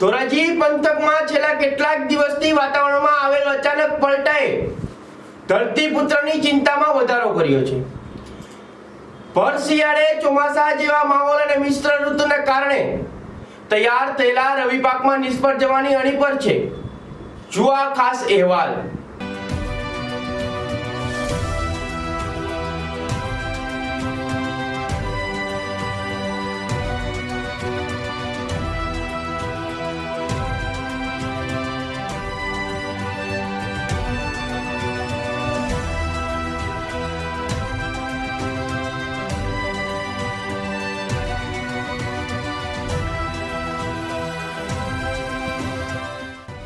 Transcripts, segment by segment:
ધોરાજી પંથકમાં છેલ્લા કેટલાક દિવસથી વાતાવરણમાં આવેલ અચાનક પલટાએ ધરતીપુત્રની ચિંતામાં વધારો કર્યો છે. ભર શિયાળે ચોમાસા જેવા માહોલ અને મિશ્ર ઋતુના કારણે તૈયાર થયેલા રવિ પાકમાં નિષ્ફળ જવાની અણી પર છે. જુઆ ખાસ અહેવાલ.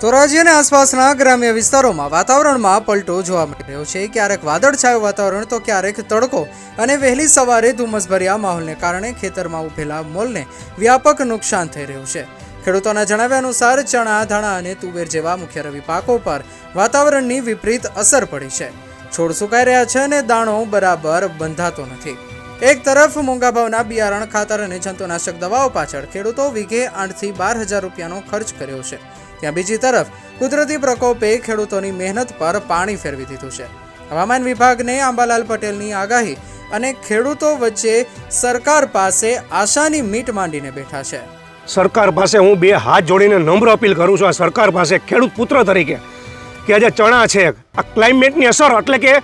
ધોરાજી અને આસપાસના ગ્રામ્ય વિસ્તારોમાં વાતાવરણમાં પલટો જોવા મળી રહ્યો છે. ક્યારેક વાદળછાયું વાતાવરણ, તો ક્યારેક તડકો અને વહેલી સવારે ધુમ્મસભર્યા માહોલને કારણે ખેતરમાં ઉભેલા મોલને વ્યાપક નુકસાન થઈ રહ્યું છે. ખેડૂતોના જણાવ્યા અનુસાર, ચણા, ધાણા અને તુવેર જેવા મુખ્ય રવિ પાકો પર વાતાવરણની વિપરીત અસર પડી છે. છોડ સુકાઈ રહ્યા છે અને દાણો બરાબર બંધાતો નથી. એક તરફ મોંઘા ભાવના બિયારણ ખાતર અને જંતુનાશક દવાઓ પાછળ ખેડૂતો વીઘે આઠથી બાર હજાર રૂપિયાનો ખર્ચ કર્યો છે. ત્યાં બીજી તરફ કુદરતી પ્રકોપે ખેડૂતોની મહેનત પર પાણી ફેરવી દીધું છે. હવામાન વિભાગને આંબાલાલ પટેલની આગાહી અને ખેડૂતો વચ્ચે સરકાર પાસે આશાની મીટ માંડીને બેઠા છે. સરકાર પાસે હું બે હાથ જોડીને નમ્ર અપીલ કરું છું આ સરકાર પાસે ખેડૂત પુત્ર તરીકે કે આજે ચણા છે. આ ક્લાઇમેટની અસર એટલે કે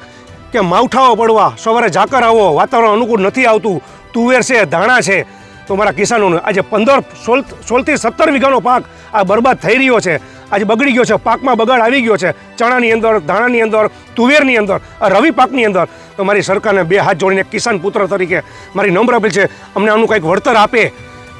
કે માવઠાઓ પડવા. સવારે ઝાકર આવો, વાતાવરણ અનુકૂળ નથી આવતું. તુવેર છે, ધાણા છે. તો મારા કિસાનોને આજે પંદર સોળ, સોળથી સત્તર વીઘાનો પાક આ બરબાદ થઈ રહ્યો છે. આજે બગડી ગયો છે, પાકમાં બગાડ આવી ગયો છે. ચણાની અંદર, ધાણાની અંદર, તુવેરની અંદર રવિ પાકની અંદર. તો મારી સરકારને બે હાથ જોડીને કિસાન પુત્ર તરીકે મારી નમ્ર અપીલ છે, અમને આનું કંઈક વળતર આપે.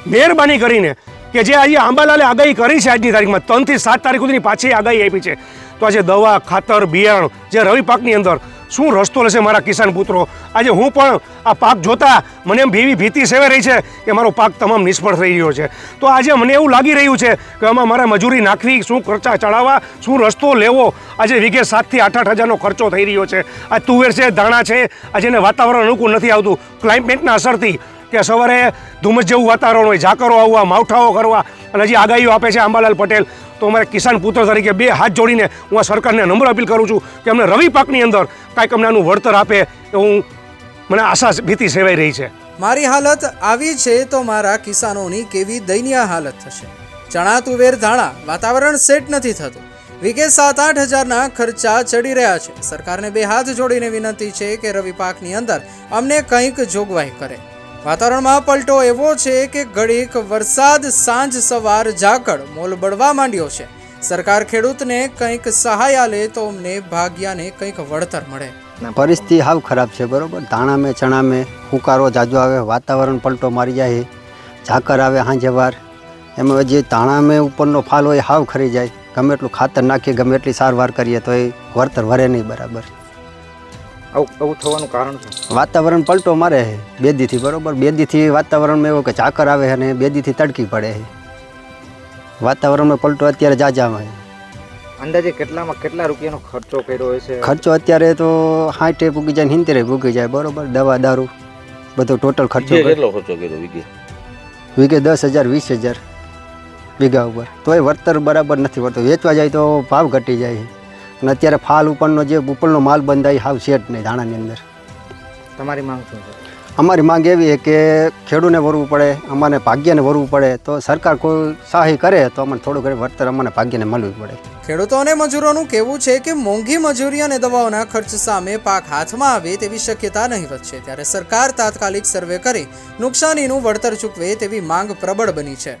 મહેરબાની કરીને કે જે આજે આંબાલાલે આગાહી કરી છે આજની તારીખમાં, ત્રણથી સાત તારીખ સુધીની પાછી આગાહી આપી છે. તો આજે દવા, ખાતર બિયારણ જે રવિ પાકની અંદર શું રસ્તો લેશે મારા કિસાન પુત્રો? આજે હું પણ આ પાક જોતા મને એમ ભીવી ભીતિ સેવે રહી છે કે મારો પાક તમામ નિષ્ફળ થઈ રહ્યો છે. તો આજે મને એવું લાગી રહ્યું છે કે આમાં મારે મજૂરી નાખવી, શું ખર્ચા ચડાવવા, શું રસ્તો લેવો? આજે વીઘે સાતથી આઠ આઠ હજારનો ખર્ચો થઈ રહ્યો છે. આ તુવેર છે દાણા છે, આજે એને વાતાવરણ અનુકૂળ નથી આવતું. ક્લાઇમેટના અસરથી કે સવારે ધુમ્મસ જેવું વાતાવરણ હોય, ઝાકરો આવવા, માવઠાઓ કરવા, અને હજી આગાહીઓ આપે છે આંબાલાલ પટેલ. તો અમારે કિસાન પુત્ર તરીકે બે હાથ જોડીને હું આ સરકારને નમ્ર અપીલ કરું છું કે અમને રવિ પાકની અંદર કાંઈક અમને આનું વળતર આપે એવું મને આશા ભીતિ સેવાઈ રહી છે. મારી હાલત આવી છે તો મારા કિસાનોની કેવી દયનીય હાલત થશે? ચણા, તુવેર, ધાણા, વાતાવરણ સેટ નથી થતું. વીઘે સાત આઠ હજારના ખર્ચા ચડી રહ્યા છે. સરકારને બે હાથ જોડીને વિનંતી છે કે રવિ પાકની અંદર અમને કંઈક જોગવાઈ કરે. વાતાવરણમાં પલટો એવો છે કે ઘડીક વરસાદ સાંજ સવાર ઝાકળ મોલ બળવા માંડ્યો છે. સરકાર ખેડૂતને કંઈક સહાય આલે તો અમને ભાગ્યાને કંઈક વળતર મળે. પરિસ્થિતિ હાવ ખરાબ છે, બરોબર? ધાણા મેં ચણા મેં હુકારો જાજો આવે, વાતાવરણ પલટો મારી જાય ઝાકર આવે હાંજે વાર. એમાં જે ધાણા મેં ઉપરનો ફાલ હોય હાવ ખરી જાય. ગમે એટલું ખાતર નાખીએ, ગમે એટલી સારવાર કરીએ તો એ વળતર વરે નહીં બરાબર. આવું આવું થવાનું કારણ શું? વાતાવરણ પલટો મારે છે. બે દીથી બરોબર. બે દીથી વાતાવરણમાં એવો કે ઝાકર આવે અને બે દીથી તડકી પડે છે. વાતાવરણમાં પલટો અત્યારે જાજામાં છે. અંદાજે કેટલામાં કેટલા રૂપિયાનો ખર્ચો કર્યો હશે ખર્ચો અત્યારે તો સાઠે પૂગી જાય હિંતેરે પૂગી જાય. બરોબર. દવા દારૂ બધો ટોટલ ખર્ચો કેટલો ખર્ચો કર્યો વીઘે? વીઘે દસ હજાર વીસ હજાર વીઘા ઉપર. તોય વળતર બરાબર નથી વળતો. વેચવા જાય તો ભાવ ઘટી જાય છે. અને અત્યારે ફાલ ઉપરનો જે ઉપરનો માલ બંધાય હાવ શેટ નહીં ધાણાની અંદર. તમારી માંગ શું છે? અમારી માંગ એવી છે કે ખેડૂને વરવું પડે અમારે ભાગ્યને વરવું પડે તો સરકાર કોઈ સહાય કરે તો અમને થોડું ઘણું વળતર અમને ભાગ્યને મળવું પડે. ખેડૂતો અને મજૂરોનું કહેવું છે કે મોંઘી મજૂરી અને દવાઓના ખર્ચ સામે પાક હાથમાં આવે તેવી શક્યતા નહીવત છે. ત્યારે સરકાર તાત્કાલિક સર્વે કરી નુકસાનીનું વળતર ચૂકવે તેવી માંગ પ્રબળ બની છે.